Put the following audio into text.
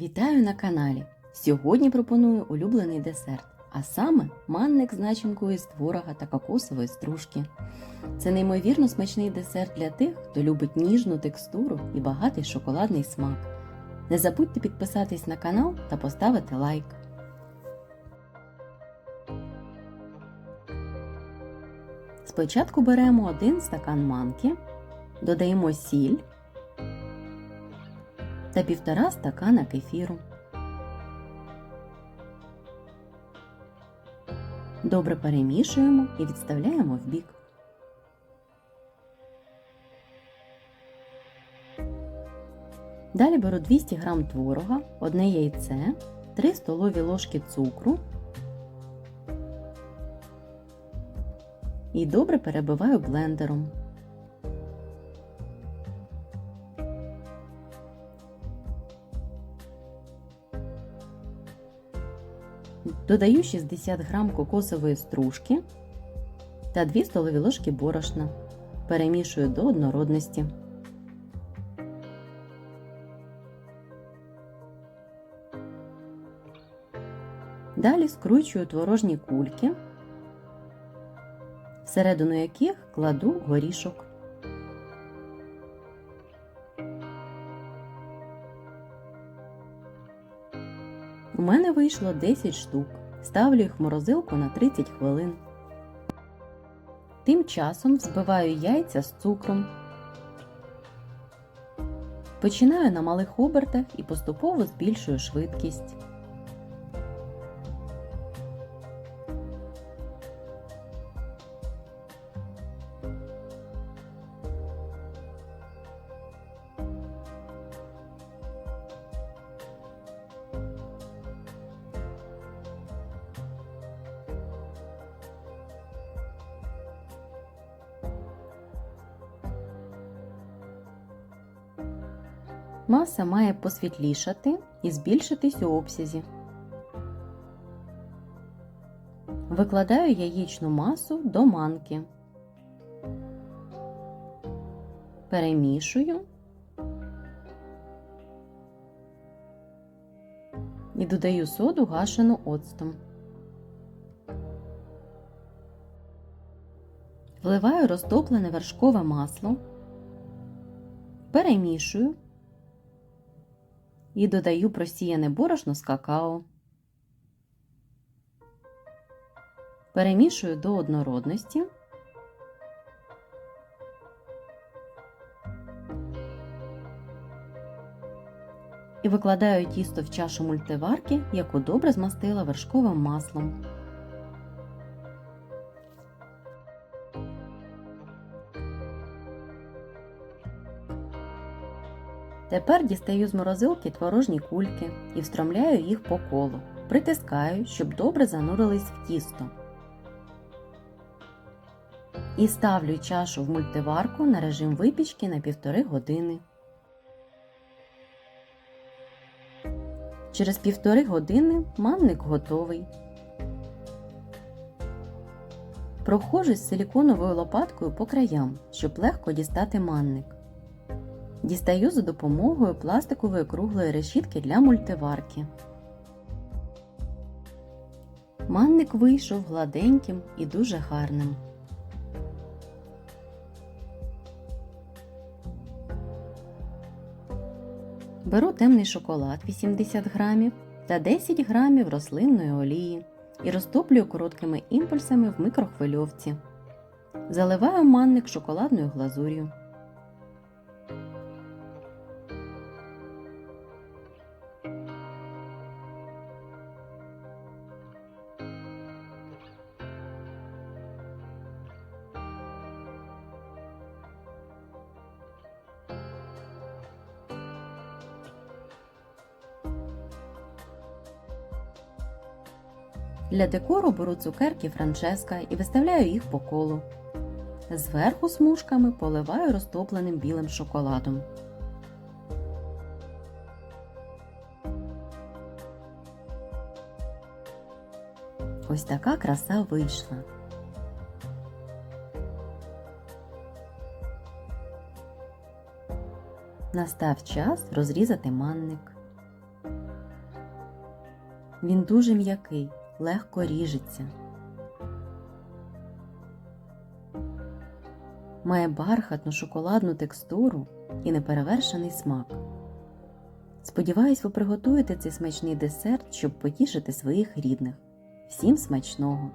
Вітаю на каналі! Сьогодні пропоную улюблений десерт, а саме манник з начинкою з творога та кокосової стружки. Це неймовірно смачний десерт для тих, хто любить ніжну текстуру і багатий шоколадний смак. Не забудьте підписатись на канал та поставити лайк. Спочатку беремо один стакан манки, додаємо сіль та півтора стакана кефіру. Добре перемішуємо і відставляємо в бік. Далі беру 200 г творога, одне яйце, 3 столові ложки цукру і добре перебиваю блендером. Додаю 60 г кокосової стружки та 2 столові ложки борошна. Перемішую до однородності. Далі скручую творожні кульки, всередину яких кладу горішок. У мене вийшло 10 штук. Ставлю їх в морозилку на 30 хвилин. Тим часом взбиваю яйця з цукром. Починаю на малих обертах і поступово збільшую швидкість. Маса має посвітлішати і збільшитись у обсязі. Викладаю яєчну масу до манки. Перемішую і додаю соду гашену оцтом. Вливаю розтоплене вершкове масло, перемішую і додаю просіяне борошно з какао. Перемішую до однородності. І викладаю тісто в чашу мультиварки, яку добре змастила вершковим маслом. Тепер дістаю з морозилки творожні кульки і встромляю їх по колу. Притискаю, щоб добре занурились в тісто. І ставлю чашу в мультиварку на режим випічки на півтори години. Через півтори години манник готовий. Прохожусь силіконовою лопаткою по краям, щоб легко дістати манник. Дістаю за допомогою пластикової круглої решітки для мультиварки. Манник вийшов гладеньким і дуже гарним. Беру темний шоколад 80 грамів та 10 грамів рослинної олії і розтоплюю короткими імпульсами в микрохвильовці. Заливаю манник шоколадною глазур'ю. Для декору беру цукерки Франческа і виставляю їх по колу. Зверху смужками поливаю розтопленим білим шоколадом. Ось така краса вийшла. Настав час розрізати манник. Він дуже м'який, легко ріжеться. Має бархатну шоколадну текстуру і неперевершений смак. Сподіваюсь, ви приготуєте цей смачний десерт, щоб потішити своїх рідних. Всім смачного!